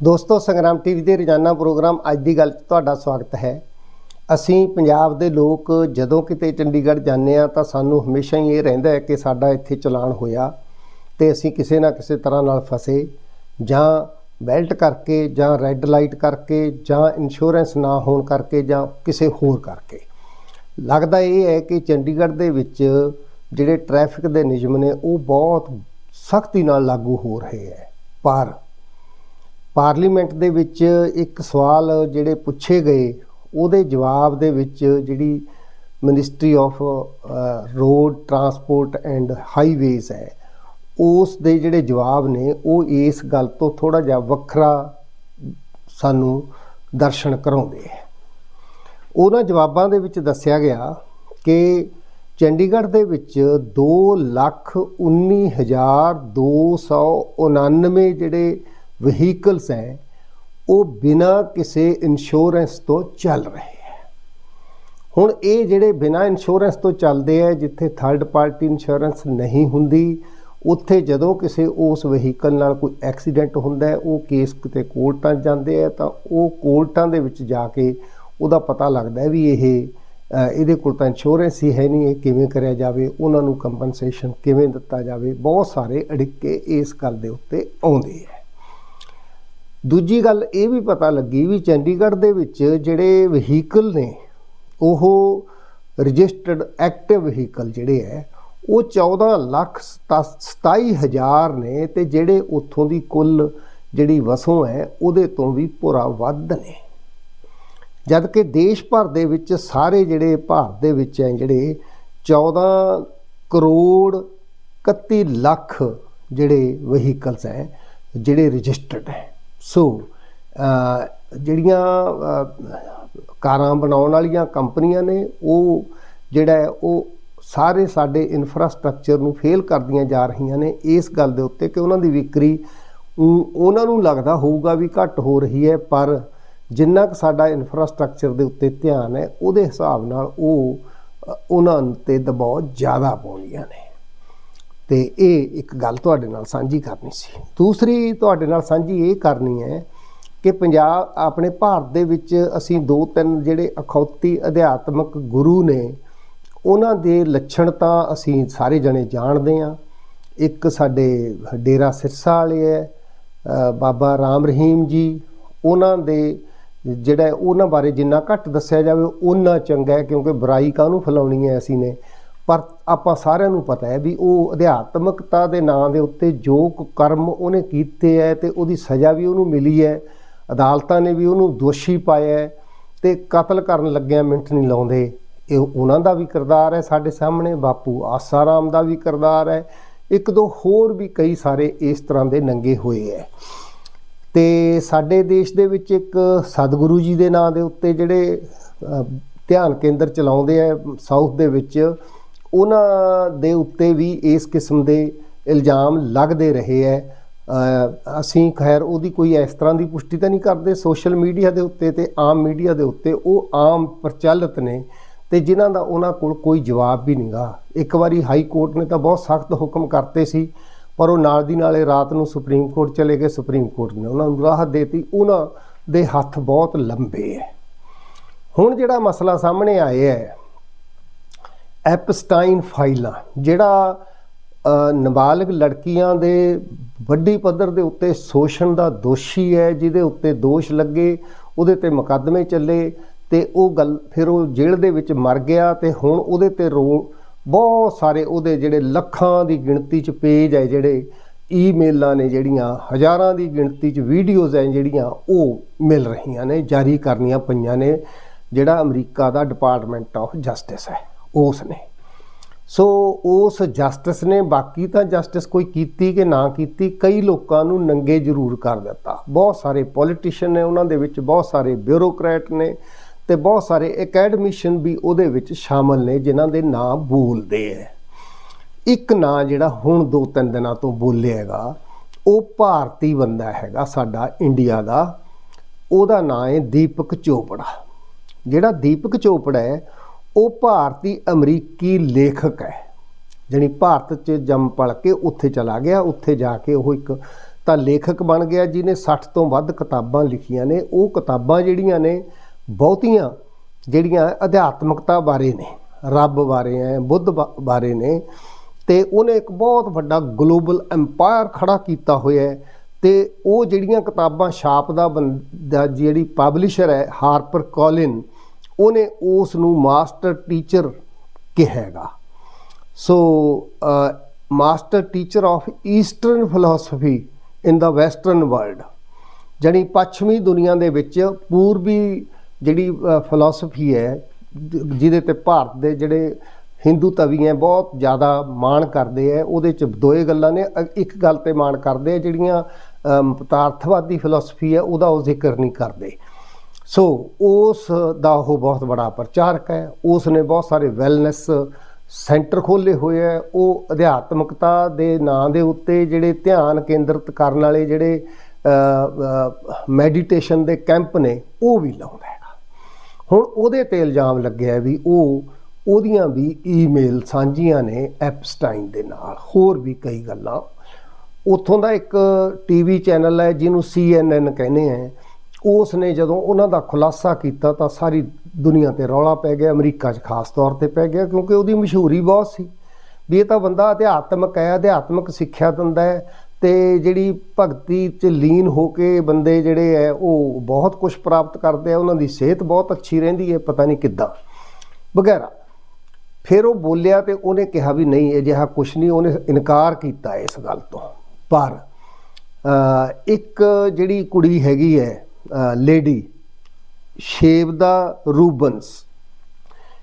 ਦੋਸਤੋ, ਸੰਗਰਾਮ ਟੀਵੀ ਦੇ ਰੋਜ਼ਾਨਾ ਪ੍ਰੋਗਰਾਮ ਅੱਜ ਦੀ ਗੱਲ 'ਚ ਤੁਹਾਡਾ ਸਵਾਗਤ ਹੈ। ਅਸੀਂ ਪੰਜਾਬ ਦੇ ਲੋਕ ਜਦੋਂ ਕਿਤੇ ਚੰਡੀਗੜ੍ਹ ਜਾਂਦੇ ਆ ਤਾਂ ਸਾਨੂੰ ਹਮੇਸ਼ਾ ਹੀ ਇਹ ਰਹਿੰਦਾ ਹੈ ਕਿ ਸਾਡਾ ਇੱਥੇ ਚਲਾਨ ਹੋਇਆ ਤੇ ਅਸੀਂ ਕਿਸੇ ਨਾ ਕਿਸੇ ਤਰ੍ਹਾਂ ਨਾਲ ਫਸੇ ਜਾਂ ਬੈਲਟ ਕਰਕੇ ਜਾਂ ਰੈੱਡ ਲਾਈਟ ਕਰਕੇ ਜਾਂ ਇੰਸ਼ੋਰੈਂਸ ਨਾ ਹੋਣ ਕਰਕੇ ਜਾਂ ਕਿਸੇ ਹੋਰ ਕਰਕੇ। ਲੱਗਦਾ ਇਹ ਹੈ ਕਿ ਚੰਡੀਗੜ੍ਹ ਦੇ ਵਿੱਚ ਜਿਹੜੇ ਟ੍ਰੈਫਿਕ ਦੇ ਨਿਯਮ ਨੇ ਉਹ ਬਹੁਤ ਸਖਤੀ ਨਾਲ ਲਾਗੂ ਹੋ ਰਹੇ ਹੈ। ਪਰ ਪਾਰਲੀਮੈਂਟ ਦੇ ਵਿੱਚ ਇੱਕ ਸਵਾਲ ਜਿਹੜੇ ਪੁੱਛੇ ਗਏ, ਉਹਦੇ ਜਵਾਬ ਦੇ ਵਿੱਚ ਜਿਹੜੀ ministry of road transport and highways ਹੈ, ਉਸ ਦੇ ਜਿਹੜੇ ਜਵਾਬ ਨੇ, ਉਹ ਇਸ ਗੱਲ ਤੋਂ ਥੋੜਾ ਜਿਹਾ ਵੱਖਰਾ ਸਾਨੂੰ ਦਰਸ਼ਨ ਕਰਾਉਂਦੇ ਹੈ। ਉਹਨਾਂ ਜਵਾਬਾਂ ਦੇ ਵਿੱਚ ਦੱਸਿਆ ਗਿਆ ਕਿ ਚੰਡੀਗੜ੍ਹ ਦੇ ਵਿੱਚ 219299 ਜਿਹੜੇ ਵਹੀਕਲਸ ਹੈ, ਉਹ ਬਿਨਾਂ ਕਿਸੇ ਇੰਸ਼ੋਰੈਂਸ ਤੋਂ ਚੱਲ ਰਹੇ ਹੈ। ਹੁਣ ਇਹ ਜਿਹੜੇ ਬਿਨਾਂ ਇੰਸ਼ੋਰੈਂਸ ਤੋਂ ਚੱਲਦੇ ਆ ਜਿੱਥੇ ਥਰਡ ਪਾਰਟੀ ਇੰਸ਼ੋਰੈਂਸ ਨਹੀਂ ਹੁੰਦੀ, ਉੱਥੇ ਜਦੋਂ ਕਿਸੇ ਉਸ ਵਹੀਕਲ ਨਾਲ ਕੋਈ ਐਕਸੀਡੈਂਟ ਹੁੰਦਾ ਉਹ ਕੇਸ ਕਿਤੇ ਕੋਰਟਾਂ 'ਚ ਜਾਂਦੇ ਆ ਤਾਂ ਉਹ ਕੋਰਟਾਂ ਦੇ ਵਿੱਚ ਜਾ ਕੇ ਉਹਦਾ ਪਤਾ ਲੱਗਦਾ ਵੀ ਇਹ ਇਹਦੇ ਕੋਲ ਤਾਂ ਇੰਸ਼ੋਰੈਂਸ ਹੀ ਹੈ ਨਹੀਂ, ਇਹ ਕਿਵੇਂ ਕਰਿਆ ਜਾਵੇ, ਉਹਨਾਂ ਨੂੰ ਕੰਪਨਸੇਸ਼ਨ ਕਿਵੇਂ ਦਿੱਤਾ ਜਾਵੇ, ਬਹੁਤ ਸਾਰੇ ਅੜਿੱਕੇ ਇਸ ਗੱਲ ਦੇ ਉੱਤੇ ਆਉਂਦੇ ਹੈ। ਦੂਜੀ ਗੱਲ ਇਹ ਵੀ ਪਤਾ ਲੱਗੀ ਵੀ ਚੰਡੀਗੜ੍ਹ ਦੇ ਵਿੱਚ ਜਿਹੜੇ ਵਹੀਕਲ ਨੇ, ਉਹ ਰਜਿਸਟਰਡ ਐਕਟਿਵ ਵਹੀਕਲ ਜਿਹੜੇ ਹੈ ਉਹ 14 ਲੱਖ 27 ਹਜ਼ਾਰ ਨੇ ਤੇ ਜਿਹੜੇ ਉੱਥੋਂ ਦੀ ਕੁੱਲ ਜਿਹੜੀ ਵਸੋਂ ਹੈ ਉਹਦੇ ਤੋਂ ਵੀ ਪੂਰਾ ਵੱਧ ਨੇ। ਜਦ ਕਿ ਦੇਸ਼ ਭਰ ਦੇ ਵਿੱਚ ਸਾਰੇ ਜਿਹੜੇ ਭਾਰਤ ਦੇ ਵਿੱਚ ਹੈ ਜਿਹੜੇ 14 ਕਰੋੜ 31 ਲੱਖ ਜਿਹੜੇ ਵਹੀਕਲਸ ਹੈ ਜਿਹੜੇ ਰਜਿਸਟਰਡ ਹੈ ਸੋ ਜਿਹੜੀਆਂ ਕਾਰਾਂ ਬਣਾਉਣ ਵਾਲੀਆਂ ਕੰਪਨੀਆਂ ਨੇ, ਉਹ ਜਿਹੜਾ ਉਹ ਸਾਰੇ ਸਾਡੇ ਇਨਫਰਾਸਟ੍ਰਕਚਰ ਨੂੰ ਫੇਲ ਕਰਦੀਆਂ ਜਾ ਰਹੀਆਂ ਨੇ ਇਸ ਗੱਲ ਦੇ ਉੱਤੇ ਕਿ ਉਹਨਾਂ ਦੀ ਵਿਕਰੀ ਉਹ- ਉਹਨਾਂ ਨੂੰ ਲੱਗਦਾ ਹੋਊਗਾ ਵੀ ਘੱਟ ਹੋ ਰਹੀ ਹੈ, ਪਰ ਜਿੰਨਾ ਕੁ ਸਾਡਾ ਇਨਫਰਾਸਟ੍ਰਕਚਰ ਦੇ ਉੱਤੇ ਧਿਆਨ ਹੈ, ਉਹਦੇ ਹਿਸਾਬ ਨਾਲ ਉਹ ਉਹਨਾਂ ਤੇ ਦਬਾਅ ਜ਼ਿਆਦਾ ਪਾਉਂਦੀਆਂ ਨੇ। ਤੇ ਇਹ ਇੱਕ ਗੱਲ ਤੁਹਾਡੇ ਨਾਲ ਸਾਂਝੀ ਕਰਨੀ ਸੀ। ਦੂਸਰੀ ਤੁਹਾਡੇ ਨਾਲ ਸਾਂਝੀ ਇਹ ਕਰਨੀ ਹੈ ਕਿ ਪੰਜਾਬ, ਆਪਣੇ ਭਾਰਤ ਦੇ ਵਿੱਚ ਅਸੀਂ ਦੋ ਤਿੰਨ ਜਿਹੜੇ ਅਖੌਤੀ ਅਧਿਆਤਮਕ ਗੁਰੂ ਨੇ, ਉਹਨਾਂ ਦੇ ਲੱਛਣ ਤਾਂ ਅਸੀਂ ਸਾਰੇ ਜਣੇ ਜਾਣਦੇ ਹਾਂ। ਇੱਕ ਸਾਡੇ ਡੇਰਾ ਸਿਰਸਾ ਵਾਲੇ ਹੈ ਬਾਬਾ ਰਾਮ ਰਹੀਮ ਜੀ, ਉਹਨਾਂ ਦੇ ਜਿਹੜਾ ਉਹਨਾਂ ਬਾਰੇ ਜਿੰਨਾ ਘੱਟ ਦੱਸਿਆ ਜਾਵੇ, ਉਹਨਾਂ ਚੰਗਾ ਕਿਉਂਕਿ ਬੁਰਾਈ ਕਾਹਨੂੰ ਫੈਲਾਉਣੀ ਹੈ ਅਸੀਂ ਨੇ? ਪਰ ਆਪਾਂ ਸਾਰਿਆਂ ਨੂੰ ਪਤਾ ਹੈ ਵੀ ਉਹ ਅਧਿਆਤਮਕਤਾ ਦੇ ਨਾਂ ਦੇ ਉੱਤੇ ਜੋ ਕਰਮ ਉਹਨੇ ਕੀਤੇ ਹੈ ਤੇ ਉਹਦੀ ਸਜ਼ਾ ਵੀ ਉਹਨੂੰ ਮਿਲੀ ਹੈ, ਅਦਾਲਤਾਂ ਨੇ ਵੀ ਉਹਨੂੰ ਦੋਸ਼ੀ ਪਾਇਆ ਹੈ ਤੇ ਕਤਲ ਕਰਨ ਲੱਗਿਆ ਮਿੰਟ ਨਹੀਂ ਲਾਉਂਦੇ। ਇਹ ਉਹਨਾਂ ਦਾ ਵੀ ਕਿਰਦਾਰ ਹੈ ਸਾਡੇ ਸਾਹਮਣੇ, ਬਾਪੂ ਆਸਾਰਾਮ ਦਾ ਵੀ ਕਿਰਦਾਰ ਹੈ, ਇੱਕ ਦੋ ਹੋਰ ਵੀ ਕਈ ਸਾਰੇ ਇਸ ਤਰ੍ਹਾਂ ਦੇ ਨੰਗੇ ਹੋਏ ਹੈ। ਤੇ ਸਾਡੇ ਦੇਸ਼ ਦੇ ਵਿੱਚ ਇੱਕ ਸਤਿਗੁਰੂ ਜੀ ਦੇ ਨਾਂ ਦੇ ਉੱਤੇ ਜਿਹੜੇ ਧਿਆਨ ਕੇਂਦਰ ਚਲਾਉਂਦੇ ਆ ਸਾਊਥ ਦੇ ਵਿੱਚ ਉਹਨਾਂ ਦੇ ਉੱਤੇ ਵੀ ਇਸ ਕਿਸਮ ਦੇ ਇਲਜ਼ਾਮ ਲੱਗਦੇ ਰਹੇ ਹੈ ਅਸੀਂ ਖੈਰ ਉਹਦੀ ਕੋਈ ਇਸ ਤਰ੍ਹਾਂ ਦੀ ਪੁਸ਼ਟੀ ਤਾਂ ਨਹੀਂ ਕਰਦੇ। ਸੋਸ਼ਲ ਮੀਡੀਆ ਦੇ ਉੱਤੇ ਤੇ ਆਮ ਮੀਡੀਆ ਦੇ ਉੱਤੇ ਉਹ ਆਮ ਪ੍ਰਚਲਿਤ ਨੇ ਤੇ ਜਿਨ੍ਹਾਂ ਦਾ ਉਹਨਾਂ ਕੋਲ ਕੋਈ ਜਵਾਬ ਵੀ ਨਹੀਂਗਾ ਇੱਕ ਵਾਰੀ ਹਾਈ ਕੋਰਟ ਨੇ ਤਾਂ ਬਹੁਤ ਸਖਤ ਹੁਕਮ ਕਰਤੇ ਸੀ, ਪਰ ਉਹ ਨਾਲ ਦੀ ਨਾਲੇ ਰਾਤ ਨੂੰ ਸੁਪਰੀਮ ਕੋਰਟ ਚਲੇ ਗਏ। ਸੁਪਰੀਮ ਕੋਰਟ ਨੇ ਉਹਨਾਂ ਨੂੰ ਰਾਹਤ ਦੇਤੀ। ਉਹਨਾਂ ਦੇ ਹੱਥ ਬਹੁਤ ਲੰਬੇ ਹੈ ਹੁਣ ਜਿਹੜਾ ਮਸਲਾ ਸਾਹਮਣੇ ਆਇਆ ਹੈ ਐਪਸਟਾਈਨ ਫਾਈਲਾਂ ਜਿਹੜਾ ਅ, ਨਾਬਾਲਗ ਲੜਕੀਆਂ ਦੇ ਵੱਡੀ ਪੱਧਰ ਦੇ ਉੱਤੇ ਸ਼ੋਸ਼ਣ ਦਾ ਦੋਸ਼ੀ ਹੈ ਜਿਹਦੇ ਉੱਤੇ ਦੋਸ਼ ਲੱਗੇ ਉਹਦੇ ਤੇ ਮੁਕੱਦਮੇ ਚੱਲੇ ਤੇ ਉਹ ਗੱਲ ਫਿਰ ਉਹ ਜੇਲ੍ਹ ਦੇ ਵਿੱਚ ਮਰ ਗਿਆ ਤੇ ਹੁਣ ਉਹਦੇ ਤੇ ਰੋ ਬਹੁਤ ਸਾਰੇ ਉਹਦੇ ਜਿਹੜੇ ਲੱਖਾਂ ਦੀ ਗਿਣਤੀ 'ਚ ਪੇਜ ਹੈ ਜਿਹੜੇ ਈਮੇਲਾਂ ਨੇ ਜਿਹੜੀਆਂ ਹਜ਼ਾਰਾਂ ਦੀ ਗਿਣਤੀ 'ਚ ਵੀਡੀਓਜ਼ ਹੈ ਜਿਹੜੀਆਂ ਉਹ ਮਿਲ ਰਹੀਆਂ ਨੇ ਜਾਰੀ ਕਰਨੀਆਂ ਪਈਆਂ ਨੇ ਜਿਹੜਾ ਅਮਰੀਕਾ ਦਾ ਡਿਪਾਰਟਮੈਂਟ ਆਫ ਜਸਟਿਸ ਹੈ। ਉਸ ਨੇ। ਸੋ ਉਸ ਜਸਟਿਸ ਨੇ ਬਾਕੀ ਤਾਂ ਜਸਟਿਸ ਕੋਈ ਕੀਤੀ ਕਿ ਨਾ ਕੀਤੀ, ਕਈ ਲੋਕਾਂ ਨੂੰ ਨੰਗੇ ਜ਼ਰੂਰ ਕਰ ਦਿੱਤਾ। ਬਹੁਤ ਸਾਰੇ ਪੋਲੀਟੀਸ਼ੀਅਨ ਨੇ ਉਹਨਾਂ ਦੇ ਵਿੱਚ, ਬਹੁਤ ਸਾਰੇ ਬਿਊਰੋਕਰੇਟ ਨੇ ਤੇ ਬਹੁਤ ਸਾਰੇ ਅਕੈਡਮਿਸ਼ੀਅਨ ਵੀ ਉਹਦੇ ਵਿੱਚ ਸ਼ਾਮਲ ਨੇ ਜਿਨ੍ਹਾਂ ਦੇ ਨਾਂ ਬੋਲਦੇ ਹੈ ਇੱਕ ਨਾਂ ਜਿਹੜਾ ਹੁਣ ਦੋ ਤਿੰਨ ਦਿਨਾਂ ਤੋਂ ਬੋਲਿਆ ਹੈਗਾ, ਉਹ ਭਾਰਤੀ ਬੰਦਾ ਹੈਗਾ ਸਾਡਾ ਇੰਡੀਆ ਦਾ। ਉਹਦਾ ਨਾਂ ਹੈ ਦੀਪਕ ਚੋਪੜਾ। ਜਿਹੜਾ ਦੀਪਕ ਚੋਪੜਾ ਹੈ ਉਹ ਭਾਰਤੀ ਅਮਰੀਕੀ ਲੇਖਕ ਹੈ, ਜਾਣੀ ਭਾਰਤ 'ਚ ਜੰਮ ਪਲ ਕੇ ਉੱਥੇ ਚਲਾ ਗਿਆ, ਉੱਥੇ ਜਾ ਕੇ ਉਹ ਇੱਕ ਤਾਂ ਲੇਖਕ ਬਣ ਗਿਆ ਜਿਹਨੇ 60 ਤੋਂ ਵੱਧ ਕਿਤਾਬਾਂ ਲਿਖੀਆਂ ਨੇ। ਉਹ ਕਿਤਾਬਾਂ ਜਿਹੜੀਆਂ ਨੇ, ਬਹੁਤੀਆਂ ਜਿਹੜੀਆਂ ਅਧਿਆਤਮਕਤਾ ਬਾਰੇ ਨੇ, ਰੱਬ ਬਾਰੇ ਹੈ ਬੁੱਧ ਬਾ- ਬਾਰੇ ਨੇ ਤੇ ਉਹਨੇ ਇੱਕ ਬਹੁਤ ਵੱਡਾ ਗਲੋਬਲ ਐਮਪਾਇਰ ਖੜਾ ਕੀਤਾ ਹੋਇਆ ਹੈ ਤੇ ਉਹ ਜਿਹੜੀਆਂ ਕਿਤਾਬਾਂ ਛਾਪ ਦਾ ਬੰਦਾ, ਜਿਹੜੀ ਪਬਲਿਸ਼ਰ ਹੈ, ਹਾਰਪਰ ਕੋਲਿਨ ਉਹਨੇ ਉਸ ਨੂੰ ਮਾਸਟਰ ਟੀਚਰ ਕਿਹਾ ਹੈਗਾ so master teacher of eastern philosophy in the western world ਜਾਣੀ ਪੱਛਮੀ ਦੁਨੀਆ ਦੇ ਵਿੱਚ ਪੂਰਬੀ ਜਿਹੜੀ ਫਿਲਾਸਫੀ ਹੈ ਜਿਹਦੇ ਤੇ ਭਾਰਤ ਦੇ ਜਿਹੜੇ ਹਿੰਦੂ ਤਵੀ ਹੈ ਬਹੁਤ ਜ਼ਿਆਦਾ ਮਾਣ ਕਰਦੇ ਹੈ। ਉਹਦੇ ਚ ਦੋਏ ਗੱਲਾਂ ਨੇ। ਇੱਕ ਗੱਲ ਤੇ ਮਾਣ ਕਰਦੇ ਆ ਜਿਹੜੀਆਂ ਅਮ, ਪਦਾਰਥਵਾਦੀ ਫਿਲਾਸਫੀ ਹੈ ਉਹਦਾ ਉਹ ਜ਼ਿਕਰ ਨਹੀਂ ਕਰਦੇ। ਸੋ ਉਸ ਦਾ ਉਹ ਬਹੁਤ ਬੜਾ ਪ੍ਰਚਾਰਕ ਹੈ। ਉਸ ਨੇ ਬਹੁਤ ਸਾਰੇ ਵੈਲਨੈਸ ਸੈਂਟਰ ਖੋਲੇ ਹੋਏ ਹੈ। ਉਹ ਅਧਿਆਤਮਕਤਾ ਦੇ ਨਾਂ ਦੇ ਉੱਤੇ ਜਿਹੜੇ ਧਿਆਨ ਕੇਂਦਰਿਤ ਕਰਨ ਵਾਲੇ ਜਿਹੜੇ ਮੈਡੀਟੇਸ਼ਨ ਦੇ ਕੈਂਪ ਨੇ, ਉਹ ਵੀ ਲਾਉਂਦਾ ਹੈਗਾ। ਹੁਣ ਉਹਦੇ ਤੇ ਇਲਜ਼ਾਮ ਲੱਗਿਆ ਵੀ ਉਹ, ਉਹਦੀਆਂ ਵੀ ਈਮੇਲ ਸਾਂਝੀਆਂ ਨੇ ਐਪਸਟਾਈਨ ਦੇ ਨਾਲ। ਹੋਰ ਵੀ ਕਈ ਗੱਲਾਂ। ਉੱਥੋਂ ਦਾ ਇੱਕ ਟੀਵੀ ਚੈਨਲ ਹੈ, ਜਿਹਨੂੰ CNN ਕਹਿੰਦੇ ਆ ਉਸ ਨੇ ਜਦੋਂ ਉਹਨਾਂ ਦਾ ਖੁਲਾਸਾ ਕੀਤਾ ਤਾਂ ਸਾਰੀ ਦੁਨੀਆ ਤੇ ਰੌਲਾ ਪੈ ਗਿਆ, ਅਮਰੀਕਾ 'ਚ ਖਾਸ ਤੌਰ ਤੇ ਪੈ ਗਿਆ, ਕਿਉਂਕਿ ਉਹਦੀ ਮਸ਼ਹੂਰੀ ਬਹੁਤ ਸੀ। ਵੀ ਇਹ ਤਾਂ ਬੰਦਾ ਅਧਿਆਤਮਕ ਹੈ, ਅਧਿਆਤਮਕ ਸਿੱਖਿਆ ਦਿੰਦਾ ਹੈ ਤੇ ਜਿਹੜੀ ਭਗਤੀ 'ਚ ਲੀਨ ਹੋ ਕੇ ਬੰਦੇ ਜਿਹੜੇ ਹੈ, ਉਹ ਬਹੁਤ ਕੁਝ ਪ੍ਰਾਪਤ ਕਰਦੇ ਆ, ਉਹਨਾਂ ਦੀ ਸਿਹਤ ਬਹੁਤ ਅੱਛੀ ਰਹਿੰਦੀ ਹੈ, ਪਤਾ ਨਹੀਂ ਕਿੱਦਾਂ। ਵਗੈਰਾ। ਫਿਰ ਉਹ ਬੋਲਿਆ ਤੇ ਉਹਨੇ ਕਿਹਾ ਵੀ ਨਹੀਂ, ਅਜਿਹਾ ਕੁਝ ਨਹੀਂ, ਉਹਨੇ ਇਨਕਾਰ ਕੀਤਾ ਇਸ ਗੱਲ ਤੋਂ। ਪਰ ਇੱਕ ਜਿਹੜੀ ਕੁੜੀ ਹੈਗੀ ਹੈ ਲੇਡੀ ਸ਼ੇਵਦਾ ਰੂਬਨਸ।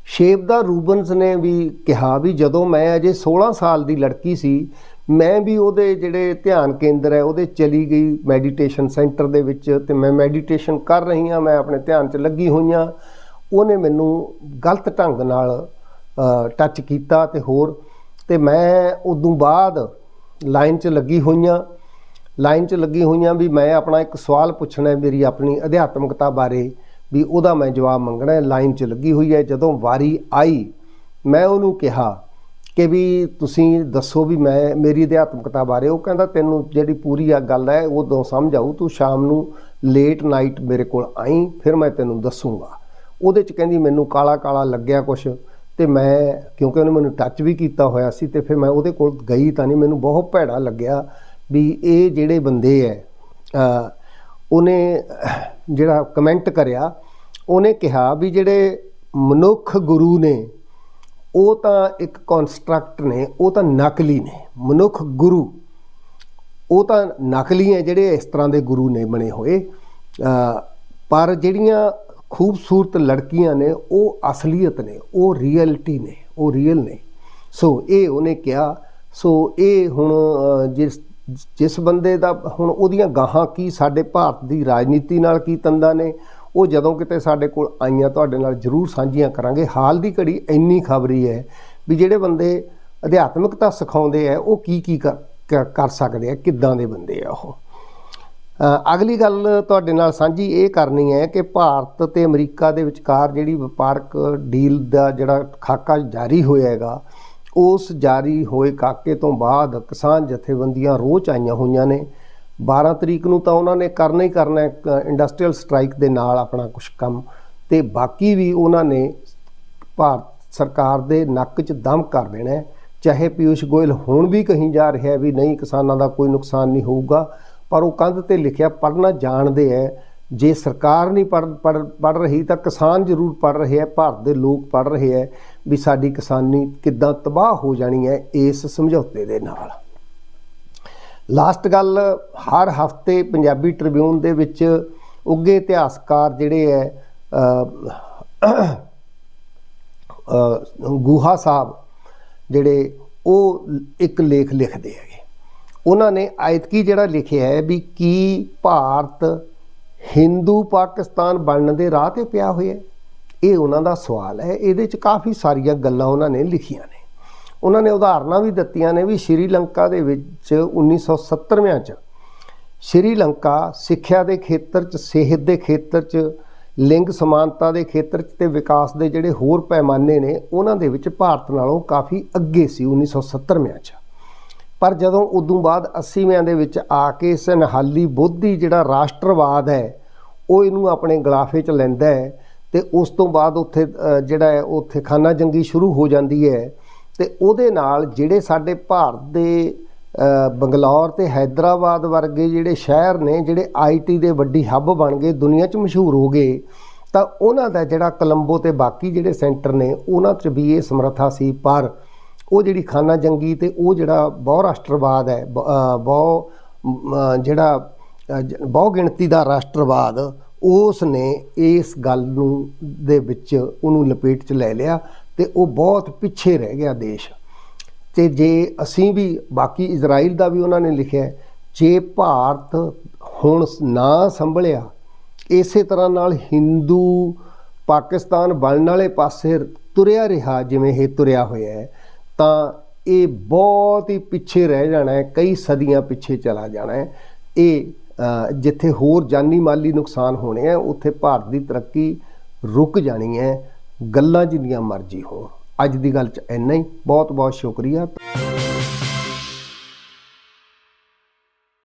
ਸ਼ੇਵਦਾ ਰੂਬਨਸ ਨੇ ਵੀ ਕਿਹਾ ਵੀ ਜਦੋਂ ਮੈਂ ਅਜੇ 16 ਸਾਲ ਦੀ ਲੜਕੀ ਸੀ, ਮੈਂ ਵੀ ਉਹਦੇ ਜਿਹੜੇ ਧਿਆਨ ਕੇਂਦਰ ਹੈ, ਉਹਦੇ ਚਲੀ ਗਈ ਮੈਡੀਟੇਸ਼ਨ ਸੈਂਟਰ ਦੇ ਵਿੱਚ ਤੇ ਮੈਂ ਮੈਡੀਟੇਸ਼ਨ ਕਰ ਰਹੀ ਹਾਂ, ਮੈਂ ਆਪਣੇ ਧਿਆਨ 'ਚ ਲੱਗੀ ਹੋਈ ਹਾਂ। ਉਹਨੇ ਮੈਨੂੰ ਗਲਤ ਢੰਗ ਨਾਲ ਟੱਚ ਕੀਤਾ ਤੇ ਹੋਰ, ਤੇ ਮੈਂ ਉਦੋਂ ਬਾਅਦ ਲਾਈਨ 'ਚ ਲੱਗੀ ਹੋਈਆਂ ਲਾਈਨ 'ਚ ਲੱਗੀ ਹੋਈਆਂ ਵੀ ਮੈਂ ਆਪਣਾ ਇੱਕ ਸਵਾਲ ਪੁੱਛਣਾ ਹੈ ਮੇਰੀ ਆਪਣੀ ਅਧਿਆਤਮਕਤਾ ਬਾਰੇ ਵੀ ਉਹਦਾ ਮੈਂ ਜਵਾਬ ਮੰਗਣਾ ਹੈ। ਲਾਈਨ 'ਚ ਲੱਗੀ ਹੋਈ ਹੈ। ਜਦੋਂ ਵਾਰੀ ਆਈ, ਮੈਂ ਉਹਨੂੰ ਕਿਹਾ ਕਿ ਵੀ ਤੁਸੀਂ ਦੱਸੋ ਵੀ ਮੈਂ, ਮੇਰੀ ਅਧਿਆਤਮਕਤਾ ਬਾਰੇ। ਉਹ ਕਹਿੰਦਾ, ਤੈਨੂੰ ਜਿਹੜੀ ਪੂਰੀ ਆ ਗੱਲ ਹੈ ਉਦੋਂ ਸਮਝ ਆਊ। ਤੂੰ ਸ਼ਾਮ ਨੂੰ ਲੇਟ ਨਾਈਟ ਮੇਰੇ ਕੋਲ ਆਈ, ਫਿਰ ਮੈਂ ਤੈਨੂੰ ਦੱਸੂਗਾ। ਉਹਦੇ 'ਚ ਕਹਿੰਦੀ, ਮੈਨੂੰ ਕਾਲਾ ਕਾਲਾ ਲੱਗਿਆ ਕੁਛ ਤੇ ਮੈਂ, ਕਿਉਂਕਿ ਉਹਨੇ ਮੈਨੂੰ ਟੱਚ ਵੀ ਕੀਤਾ ਹੋਇਆ ਸੀ ਤੇ ਫਿਰ ਮੈਂ ਉਹਦੇ ਕੋਲ ਗਈ ਤਾਂ ਨਹੀਂ, ਮੈਨੂੰ ਬਹੁਤ ਭੈੜਾ ਲੱਗਿਆ ਵੀ ਇਹ ਜਿਹੜੇ ਬੰਦੇ ਐ ਉਹਨੇ ਜਿਹੜਾ ਕਮੈਂਟ ਕਰਿਆ, ਉਹਨੇ ਕਿਹਾ ਵੀ ਜਿਹੜੇ ਮਨੁੱਖ ਗੁਰੂ ਨੇ, ਉਹ ਤਾਂ ਇੱਕ ਕਨਸਟਰਕਟ ਨੇ, ਉਹ ਤਾਂ ਨਕਲੀ ਨੇ, ਮਨੁੱਖ ਗੁਰੂ। ਉਹ ਤਾਂ ਨਕਲੀ ਹੈ ਜਿਹੜੇ ਇਸ ਤਰ੍ਹਾਂ ਦੇ ਗੁਰੂ ਨੇ ਬਣੇ ਹੋਏ। ਪਰ ਜਿਹੜੀਆਂ ਖੂਬਸੂਰਤ ਲੜਕੀਆਂ ਨੇ, ਉਹ ਅਸਲੀਅਤ ਨੇ, ਉਹ ਰੀਅਲਿਟੀ ਨੇ, ਉਹ ਰੀਅਲ ਨੇ। ਸੋ ਇਹ ਉਹਨੇ ਕਿਹਾ। ਸੋ ਇਹ ਹੁਣ ਜਿਸ ਜਿਸ ਬੰਦੇ ਦਾ ਹੁਣ ਉਹਦੀਆਂ ਗਾਹਾਂ ਕੀ, ਸਾਡੇ ਭਾਰਤ ਦੀ ਰਾਜਨੀਤੀ ਨਾਲ ਕੀ ਤੰਦਾ ਨੇ, ਉਹ ਜਦੋਂ ਕਿਤੇ ਸਾਡੇ ਕੋਲ ਆਈਆਂ, ਤੁਹਾਡੇ ਨਾਲ ਜ਼ਰੂਰ ਸਾਂਝੀਆਂ ਕਰਾਂਗੇ। ਹਾਲ ਦੀ ਘੜੀ ਇੰਨੀ ਖਬਰੀ ਹੈ ਵੀ ਜਿਹੜੇ ਬੰਦੇ ਅਧਿਆਤਮਿਕਤਾ ਸਿਖਾਉਂਦੇ ਆ, ਉਹ ਕੀ ਕੀ ਕਰ- ਕਰ ਸਕਦੇ ਆ, ਕਿੱਦਾਂ ਦੇ ਬੰਦੇ ਆ ਉਹ। ਅਗਲੀ ਗੱਲ ਤੁਹਾਡੇ ਨਾਲ ਸਾਂਝੀ ਇਹ ਕਰਨੀ ਹੈ ਕਿ ਭਾਰਤ ਤੇ ਅਮਰੀਕਾ ਦੇ ਵਿਚਕਾਰ ਜਿਹੜੀ ਵਪਾਰਕ ਡੀਲ ਦਾ ਜਿਹੜਾ ਖਾਕਾ ਜਾਰੀ ਹੋਇਆ ਹੈਗਾ ਉਸ ਜਾਰੀ ਹੋਏ ਕਾਕੇ ਤੋਂ ਬਾਅਦ ਕਿਸਾਨ ਜਥੇਬੰਦੀਆਂ ਰੋਹ ਆਈਆਂ ਹੋਈਆਂ ਨੇ। 12 ਤਰੀਕ ਨੂੰ ਤਾਂ ਉਹਨਾਂ ਨੇ ਕਰਨਾ ਹੀ ਕਰਨਾ ਹੈ ਇੰਡਸਟਰੀਅਲ ਸਟ੍ਰਾਈਕ ਦੇ ਨਾਲ ਆਪਣਾ ਕੁਝ ਕੰਮ। ਤੇ ਬਾਕੀ ਵੀ ਉਹਨਾਂ ਨੇ ਭਾਰਤ ਸਰਕਾਰ ਦੇ ਨੱਕ 'ਚ ਦਮ ਕਰ ਦੇਣਾ ਚਾਹੇ ਪਿਊਸ਼ ਗੋਇਲ ਹੁਣ ਵੀ ਕਹੀਂ ਜਾ ਰਿਹਾ ਵੀ ਨਹੀਂ, ਕਿਸਾਨਾਂ ਦਾ ਕੋਈ ਨੁਕਸਾਨ ਨਹੀਂ ਹੋਊਗਾ, ਪਰ ਉਹ ਕੰਧ ਤੇ ਲਿਖਿਆ ਪੜਨਾ ਜਾਣਦੇ ਹੈ ਜੇ ਸਰਕਾਰ ਨਹੀਂ ਪੜ ਪੜ ਰਹੀ ਤਾਂ ਕਿਸਾਨ ਜ਼ਰੂਰ ਪੜ ਰਹੇ ਹੈ ਭਾਰਤ ਦੇ ਲੋਕ ਪੜ ਰਹੇ ਹੈ ਵੀ ਸਾਡੀ ਕਿਸਾਨੀ ਕਿੱਦਾਂ ਤਬਾਹ ਹੋ ਜਾਣੀ ਹੈ ਇਸ ਸਮਝੌਤੇ ਦੇ ਨਾਲ। ਲਾਸਟ ਗੱਲ ਹਰ ਹਫ਼ਤੇ ਪੰਜਾਬੀ ਟ੍ਰਿਬਿਊਨ ਦੇ ਵਿੱਚ ਉੱਗੇ ਇਤਿਹਾਸਕਾਰ ਜਿਹੜੇ ਹੈ ਅ, ਗੁਹਾ ਸਾਹਿਬ ਜਿਹੜੇ ਉਹ ਇੱਕ ਲੇਖ ਲਿਖਦੇ ਹੈਗੇ। ਉਹਨਾਂ ਨੇ ਆਇਤਕੀ ਜਿਹੜਾ ਲਿਖਿਆ ਹੈ ਵੀ ਕੀ ਭਾਰਤ ਹਿੰਦੂ ਪਾਕਿਸਤਾਨ ਬਣਨ ਦੇ ਰਾਹ ਤੇ ਪਿਆ ਹੋਇਆ ਇਹ ਉਹਨਾਂ ਦਾ ਸਵਾਲ ਹੈ। ਇਹਦੇ 'ਚ ਕਾਫੀ ਸਾਰੀਆਂ ਗੱਲਾਂ ਉਹਨਾਂ ਨੇ ਲਿਖੀਆਂ ਨੇ। ਉਹਨਾਂ ਨੇ ਉਦਾਹਰਨਾਂ ਵੀ ਦਿੱਤੀਆਂ ਨੇ ਵੀ ਸ਼੍ਰੀਲੰਕਾ ਦੇ ਵਿੱਚ 1970ਵਿਆਂ 'ਚ ਸ਼੍ਰੀਲੰਕਾ ਸਿੱਖਿਆ ਦੇ ਖੇਤਰ 'ਚ, ਸਿਹਤ ਦੇ ਖੇਤਰ 'ਚ, ਲਿੰਗ ਸਮਾਨਤਾ ਦੇ ਖੇਤਰ 'ਚ ਤੇ ਵਿਕਾਸ ਦੇ ਜਿਹੜੇ ਹੋਰ ਪੈਮਾਨੇ ਨੇ, ਉਹਨਾਂ ਦੇ ਵਿੱਚ ਭਾਰਤ ਨਾਲੋਂ ਕਾਫੀ ਅੱਗੇ ਸੀ 1970ਵਿਆਂ 'ਚ। ਪਰ ਜਦੋਂ ਉਦੋਂ ਬਾਅਦ 80ਵਿਆਂ ਦੇ ਵਿੱਚ ਆ ਕੇ ਇਸ ਨਿਹਾਲੀ ਬੋਧੀ ਜਿਹੜਾ ਰਾਸ਼ਟਰਵਾਦ ਹੈ ਉਹ ਇਹਨੂੰ ਆਪਣੇ ਗਲਾਫੇ 'ਚ ਲੈਂਦਾ ਹੈ ਤੇ ਉਸ ਤੋਂ ਬਾਅਦ ਉੱਥੇ ਜਿਹੜਾ ਹੈ ਉੱਥੇ ਖਾਨਾ ਜੰਗੀ ਸ਼ੁਰੂ ਹੋ ਜਾਂਦੀ ਹੈ। ਤੇ ਉਹਦੇ ਨਾਲ ਜਿਹੜੇ ਸਾਡੇ ਭਾਰਤ ਦੇ ਬੰਗਲੌਰ ਤੇ ਹైదరాబాద్ ਵਰਗੇ ਜਿਹੜੇ ਸ਼ਹਿਰ ਨੇ, ਜਿਹੜੇ ਆਈਟੀ ਦੇ ਵੱਡੀ ਹੱਬ ਬਣ ਗਏ, ਦੁਨੀਆ 'ਚ ਮਸ਼ਹੂਰ ਹੋ ਗਏ, ਤਾਂ ਉਹਨਾਂ ਦਾ ਜਿਹੜਾ ਕਲੰਬੋ ਤੇ ਬਾਕੀ ਜਿਹੜੇ ਸੈਂਟਰ ਨੇ, ਉਹਨਾਂ 'ਚ ਵੀ ਇਹ ਸਮਰੱਥਾ ਸੀ। ਪਰ ਉਹ ਜਿਹੜੀ ਖਾਨਾ ਜੰਗੀ ਤੇ ਉਹ ਜਿਹੜਾ ਬਹੁ ਰਾਸ਼ਟਰਵਾਦ ਹੈ, ਬਹੁ ਜਿਹੜਾ ਬਹੁ ਗਿਣਤੀ ਦਾ ਰਾਸ਼ਟਰਵਾਦ ਉਸ ਨੇ ਇਸ ਗੱਲ ਨੂੰ ਦੇ ਵਿੱਚ ਉਹਨੂੰ ਲਪੇਟ 'ਚ ਲੈ ਲਿਆ ਤੇ ਉਹ ਬਹੁਤ ਪਿੱਛੇ ਰਹਿ ਗਿਆ ਦੇਸ਼। ਤੇ ਜੇ ਅਸੀਂ ਵੀ, ਬਾਕੀ ਇਜ਼ਰਾਈਲ ਦਾ ਵੀ ਉਹਨਾਂ ਨੇ ਲਿਖਿਆ ਜੇ ਭਾਰਤ ਹੁਣ ਨਾ ਸੰਭਲਿਆ, ਇਸੇ ਤਰ੍ਹਾਂ ਨਾਲ ਹਿੰਦੂ ਪਾਕਿਸਤਾਨ ਬਣਨ ਵਾਲੇ ਪਾਸੇ ਤੁਰਿਆ ਰਿਹਾ, ਜਿਵੇਂ ਇਹ ਤੁਰਿਆ ਹੋਇਆ ਹੈ, ਤਾਂ ਇਹ ਬਹੁਤ ਹੀ ਪਿੱਛੇ ਰਹਿ ਜਾਣਾ ਹੈ, ਕਈ ਸਦੀਆਂ ਪਿੱਛੇ ਚਲਾ ਜਾਣਾ ਹੈ। ਇਹ ਜਿੱਥੇ ਹੋਰ ਜਾਨੀ ਮਾਲੀ ਨੁਕਸਾਨ ਹੋਣੇ ਆ, ਉੱਥੇ ਭਾਰਤ ਦੀ ਤਰੱਕੀ ਰੁਕ ਜਾਣੀ ਹੈ, ਗੱਲਾਂ ਜਿੰਨੀਆਂ ਮਰਜ਼ੀ ਹੋਣ। ਅੱਜ ਦੀ ਗੱਲ 'ਚ ਇੰਨਾ ਹੀ। ਬਹੁਤ ਬਹੁਤ ਸ਼ੁਕਰੀਆ।